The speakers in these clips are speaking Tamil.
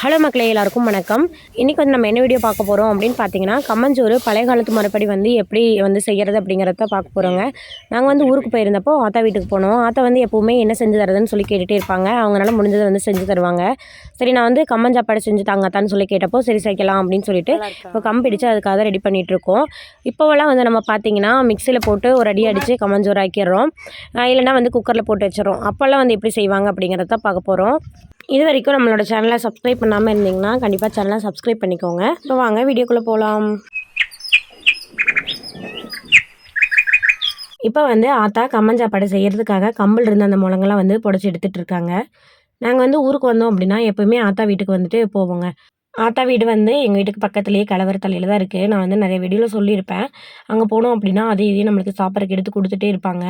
ஹலோ மக்களே எல்லாருக்கும் வணக்கம். இன்றைக்கி வந்து நம்ம என்ன வீடியோ பார்க்க போகிறோம் அப்படின்னு பார்த்தீங்கன்னா கம்மஞ்சோறு பழைய காலத்து முறைப்படி வந்து எப்படி வந்து செய்கிறது அப்படிங்கிறத பார்க்க போகிறோங்க நாங்கள் வந்து ஊருக்கு போயிருந்தப்போ ஆத்தா வீட்டுக்கு போனோம். ஆத்தா வந்து எப்போவுமே என்ன செஞ்சு தரதுன்னு சொல்லி கேட்டுகிட்டே இருப்பாங்க. அவங்களால முடிஞ்சதை வந்து செஞ்சு தருவாங்க. சரி நான் வந்து கம்மஞ்சாப்பாடு செஞ்சு தாங்கத்தான்னு சொல்லி கேட்டப்போ சரி செய்யலாம் அப்படின்னு சொல்லிட்டு இப்போ கம் பிடிச்சு அதுக்காக ரெடி பண்ணிகிட்டு இருக்கோம். இப்போவெல்லாம் வந்து நம்ம பார்த்தீங்கன்னா மிக்சியில் போட்டு ஒரு அடி அடித்து கம்மஞ்சோறு ஆக்கிடுறோம். அஹ் இல்லைன்னா வந்து குக்கரில் போட்டு வச்சிடறோம். அப்போல்லாம் வந்து எப்படி செய்வாங்க அப்படிங்கிறத பார்க்க போகிறோம் இது வரைக்கும் நம்மளோட சேனலை சப்ஸ்கிரைப் பண்ணாமல் இருந்தீங்கன்னா கண்டிப்பாக சேனலை சப்ஸ்கிரைப் பண்ணிக்கோங்க. இப்போ வாங்க வீடியோக்குள்ளே போகலாம் இப்போ வந்து ஆத்தா கம்மஞ்சாப்பாடு செய்கிறதுக்காக கம்பல் இருந்த அந்த முழங்கெல்லாம் வந்து புடச்சி எடுத்துகிட்டு இருக்காங்க. நாங்கள் வந்து ஊருக்கு வந்தோம் அப்படின்னா எப்போயுமே ஆத்தா வீட்டுக்கு வந்துட்டு போவோங்க. ஆத்தா வீடு வந்து எங்கள் வீட்டுக்கு பக்கத்துலேயே கலவர தலையில் தான் இருக்குது நான் வந்து நிறைய வீடியோவில் சொல்லியிருப்பேன். அங்கே போனோம் அப்படின்னா அதே இதையும் நம்மளுக்கு சாப்பிட்றதுக்கு எடுத்து கொடுத்துட்டே இருப்பாங்க.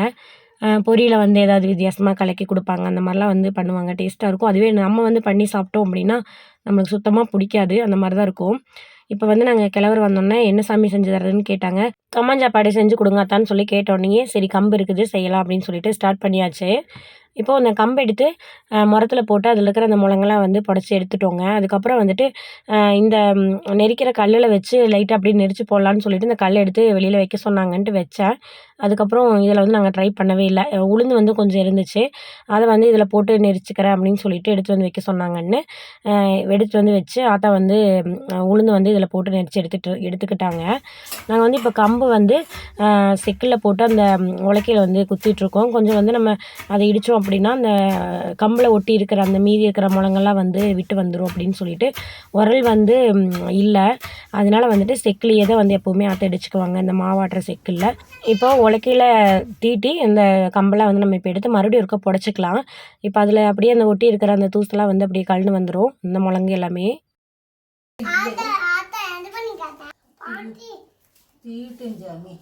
பொரியலை வந்து ஏதாவது வித்தியாசமாக கலக்கி கொடுப்பாங்க. அந்த மாதிரிலாம் வந்து பண்ணுவாங்க. டேஸ்ட்டாக இருக்கும். அதுவே நம்ம வந்து பண்ணி சாப்பிட்டோம் அப்படின்னா நம்மளுக்கு சுத்தமாக பிடிக்காது. அந்த மாதிரி தான் இருக்கும். இப்போ வந்து நாங்கள் கிழவர் வந்தோன்னே என்ன சாமி செஞ்சு தரதுன்னு கேட்டாங்க. கம்மாஞ்சாப்பாடு செஞ்சு கொடுங்க அத்தான்னு சொல்லி கேட்டோடனே சரி கம்பு இருக்குது செய்யலாம் அப்படின்னு சொல்லிட்டு ஸ்டார்ட் பண்ணியாச்சு. இப்போ அந்த கம்பு எடுத்து முரத்தில் போட்டு அதில் இருக்கிற அந்த முழங்கெல்லாம் வந்து புடச்சி எடுத்துட்டோங்க. அதுக்கப்புறம் வந்துட்டு இந்த நெரிக்கிற கல்லில் வச்சு லைட்டாக அப்படியே நெரிச்சு போடலான்னு சொல்லிட்டு இந்த கல்லை எடுத்து வெளியில் வைக்க சொன்னாங்கன்ட்டு வச்சேன். அதுக்கப்புறம் இதில் வந்து நாங்கள் ட்ரை பண்ணவே இல்லை. உளுந்து வந்து கொஞ்சம் இருந்துச்சு. அதை வந்து இதில் போட்டு நெரிச்சுக்கிறேன் அப்படின்னு சொல்லிட்டு எடுத்து வந்து வைக்க சொன்னாங்கன்னு எடுத்து வந்து வச்சு ஆத்தா வந்து உளுந்து வந்து இதில் போட்டு நெரிச்சு எடுத்துட்டு எடுத்துக்கிட்டாங்க. நாங்கள் வந்து இப்போ கம்பு வந்து செக்கில் போட்டு அந்த உலக்கையில் வந்து குத்திட்ருக்கோம் கொஞ்சம் வந்து நம்ம அதை இடித்தோம் அப்படின்னா அந்த கம்பளை ஒட்டி இருக்கிற அந்த மீதி இருக்கிற முழங்கெல்லாம் வந்து விட்டு வந்துடும் அப்படின்னு சொல்லிட்டு உரல் வந்து இல்லை. அதனால் வந்துட்டு செக்கிலேயே தான் வந்து எப்போவுமே அத்தடிச்சுக்குவாங்க இந்த மாவாட்டுற செக்கில் இப்போ உலக்கையில் தீட்டி இந்த கம்பளை வந்து நம்ம இப்போ எடுத்து மறுபடியும் இருக்க புடச்சிக்கலாம். இப்போ அதில் அப்படியே அந்த ஒட்டி இருக்கிற அந்த தூசெல்லாம் வந்து அப்படியே கலந்து வந்துடும் இந்த முழங்கு எல்லாமே. தீட்டும் ஜாமி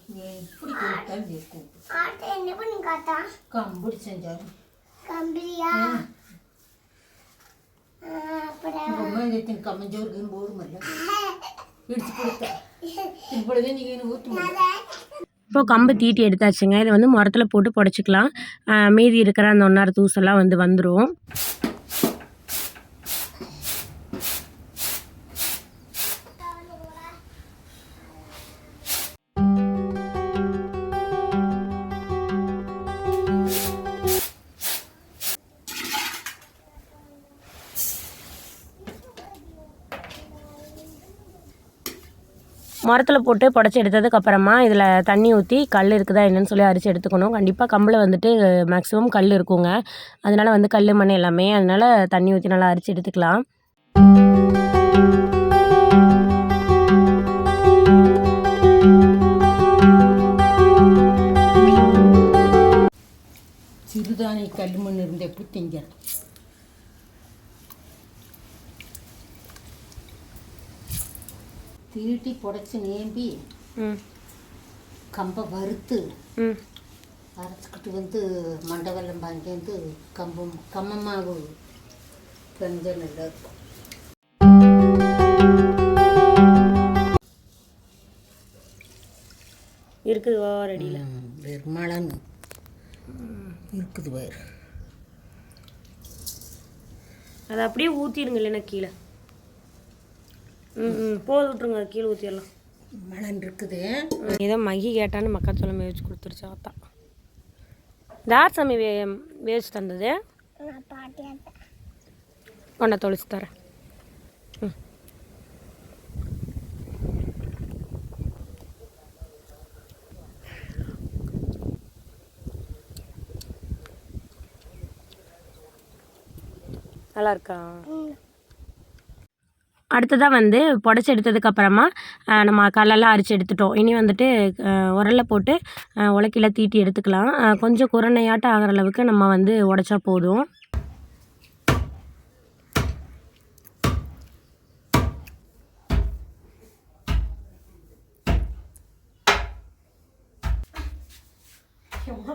கம்பியா ತಿನ್ கம்பு தீட்டி எடுத்தாச்சுங்க. இதை வந்து மரத்தில் போட்டு புடச்சிக்கலாம். மீதி இருக்கிற அந்த ஒன்னார் தூசெல்லாம் வந்து வந்துடும் மரத்தில் போட்டு புடச்சி எடுத்ததுக்கு அப்புறமா இதில் தண்ணி ஊற்றி கல் இருக்குதா என்னன்னு சொல்லி அரிசி எடுத்துக்கணும். கண்டிப்பாக கம்பில் வந்துட்டு மேக்ஸிமம் கல் இருக்குங்க. அதனால் வந்து கல் மண் எல்லாமே அதனால் தண்ணி ஊற்றி நல்லா அரிசி எடுத்துக்கலாம். சிறுதானிய கல் மண் இருந்த எப்படி தீட்டி புடச்சி நேம்பி கம்பை வறுத்து அரைச்சிக்கிட்டு வந்து மண்டை வாங்கி வந்து கம்பம் கம்ம மாவு கொஞ்சம் நல்லா இருக்கும். இருக்குது ரெடியில் வெறுமளன்னு இருக்குது வேறு. அதை அப்படியே ஊற்றிடுங்க இல்லைன்னா கீழே. ம் ம். போது விட்ருங்க கீழே ஊற்றிடலாம் மழன் இருக்குது ஏதோ மகி கேட்டான்னு மக்காச்சோளம் வேவிச்சு கொடுத்துருச்சு ஆத்தா. தார் சாமி வே வேவிச்சு தந்தது? கொண்ட தொலைச்சு தரேன். ம். நல்லா இருக்கா? அடுத்ததாக வந்து புடச்சி எடுத்ததுக்கு அப்புறமா நம்ம கல்லெல்லாம் அரிச்சு எடுத்துட்டோம். இனி வந்துட்டு உரலில் போட்டு உலக்கையில் தீட்டி எடுத்துக்கலாம். கொஞ்சம் குரணையாட்டம் ஆகிற அளவுக்கு நம்ம வந்து உடைச்சா போதும். ಹ್ಞೂ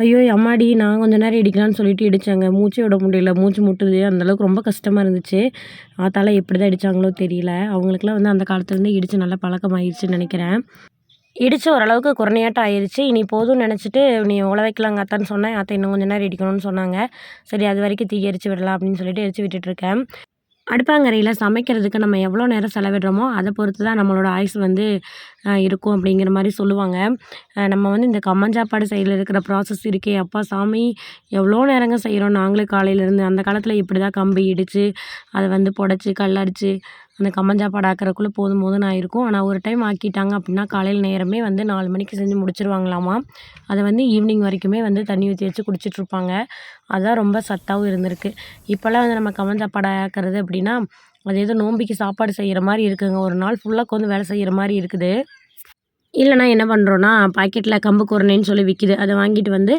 ஐயோ அம்மாடி நான் கொஞ்ச நேரம் இடிக்கலாம்னு சொல்லிட்டு இடித்தாங்க மூச்சே விட முடியல. மூச்சு முட்டுது அந்தளவுக்கு ரொம்ப கஷ்டமாக இருந்துச்சு. ஆத்தால எப்படி தான் இடித்தாங்களோ தெரியல. அவங்களுக்குலாம் வந்து அந்த காலத்துலேருந்து இடித்து நல்லா பழக்கமாகிடுச்சுன்னு நினைக்கிறேன். இடித்து ஓரளவுக்கு குறையாட்டம் ஆயிடுச்சு இனி போதும்னு நினச்சிட்டு நீ உழ வைக்கலாங்க அத்தான்னு சொன்னேன். அத்தை இன்னும் கொஞ்ச நேரம் இடிக்கணும்னு சொன்னாங்க. சரி அது வரைக்கும் தீ எரிச்சு விடலாம் அப்படின்னு சொல்லிட்டு எரிச்சு விட்டுட்ருக்கேன் அடுப்பாங்கரையில் சமைக்கிறதுக்கு நம்ம எவ்வளோ நேரம் செலவிடுறோமோ அதை பொறுத்து தான் நம்மளோட ஆயுசு வந்து இருக்கும் அப்படிங்கிற மாதிரி சொல்லுவாங்க. நம்ம வந்து இந்த கம்மஞ்சாப்பாடு சைடில் இருக்கிற ப்ராசஸ் இருக்கே அப்பா சாமி எவ்வளோ நேரங்க செய்கிறோம் நாங்களே காலையிலேருந்து அந்த காலத்தில் இப்படி தான் கம்பி இடித்து அதை வந்து புடச்சி கல்லடிச்சு அந்த கம்மஞ்சாப்பாடு ஆக்கிறக்குள்ளே போதும் போதும்னு ஆயிருக்கும். ஆனால் ஒரு டைம் ஆக்கிட்டாங்க அப்படின்னா காலையில் நேரமே வந்து நாலு மணிக்கு செஞ்சு முடிச்சிருவாங்களாமா? அதை வந்து ஈவினிங் வரைக்குமே வந்து தண்ணி ஊற்றி வச்சு குடிச்சிட்ருப்பாங்க அதுதான் ரொம்ப சத்தாகவும் இருந்திருக்கு. இப்போல்லாம் வந்து நம்ம கம்மஞ்சாப்பாடு ஆக்கிறது அப்படின்னா அது ஏதோ நோம்பிக்கு சாப்பாடு செய்கிற மாதிரி இருக்குங்க. ஒரு நாள் ஃபுல்லாக உட்காந்து வேலை செய்கிற மாதிரி இருக்குது. இல்லைனா என்ன பண்ணுறோன்னா பாக்கெட்டில் கம்பு குரணேன்னு சொல்லி விற்கிது அதை வாங்கிட்டு வந்து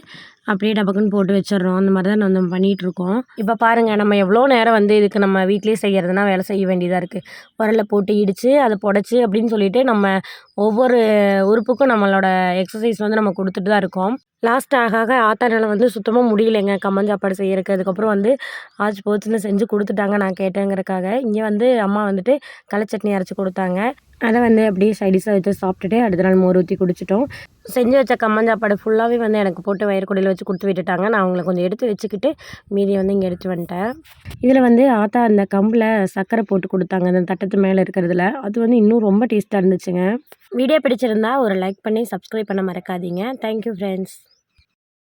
அப்படியே டபக்குன்னு போட்டு வச்சிடுறோம். அந்த மாதிரி தான் நம்ம பண்ணிகிட்டு இருக்கோம். இப்போ பாருங்கள் நம்ம எவ்வளோ நேரம் வந்து இதுக்கு நம்ம வீட்டிலேயே செய்கிறதுனா வேலை செய்ய வேண்டியதாக இருக்குது உரல்ல போட்டு இடித்து அதை புடச்சி அப்படின்னு சொல்லிட்டு நம்ம ஒவ்வொரு உறுப்புக்கும் நம்மளோட எக்ஸசைஸ் வந்து நம்ம கொடுத்துட்டு தான் இருக்கோம். லாஸ்ட் ஆக ஆக ஆத்தானால வந்து சுத்தமாக முடியலைங்க. கம்மஞ்சாப்பாடு செய்யறதுக்கு. அதுக்கப்புறம் வந்து ஆச்சு போச்சுன்னு செஞ்சு கொடுத்துட்டாங்க நான் கேட்டேங்கிறக்காக இங்கே வந்து அம்மா வந்துட்டு களை சட்னி அரைச்சி கொடுத்தாங்க. அதை வந்து அப்படியே சைடிஷாக வச்சு சாப்பிட்டுட்டு அடுத்த நாள் மோர் ஊற்றி குடிச்சிட்டோம். செஞ்சு வச்ச கம்மஞ்சாப்பாடு ஃபுல்லாகவே வந்து எனக்கு போட்டு வயிறுக்குடியில் வச்சு கொடுத்து விட்டுட்டாங்க. நான் அவங்களை கொஞ்சம் எடுத்து வச்சுக்கிட்டு மீதியை வந்து இங்கே எடுத்து வந்துட்டேன். இதில் வந்து ஆத்தா அந்த கம்பில் சர்க்கரை போட்டு கொடுத்தாங்க. அந்த தட்டத்து மேலே இருக்கிறதுல. அது வந்து இன்னும் ரொம்ப டேஸ்ட்டாக இருந்துச்சுங்க. வீடியோ பிடிச்சிருந்தா ஒரு லைக் பண்ணி சப்ஸ்கிரைப் பண்ண மறக்காதீங்க. Thank you friends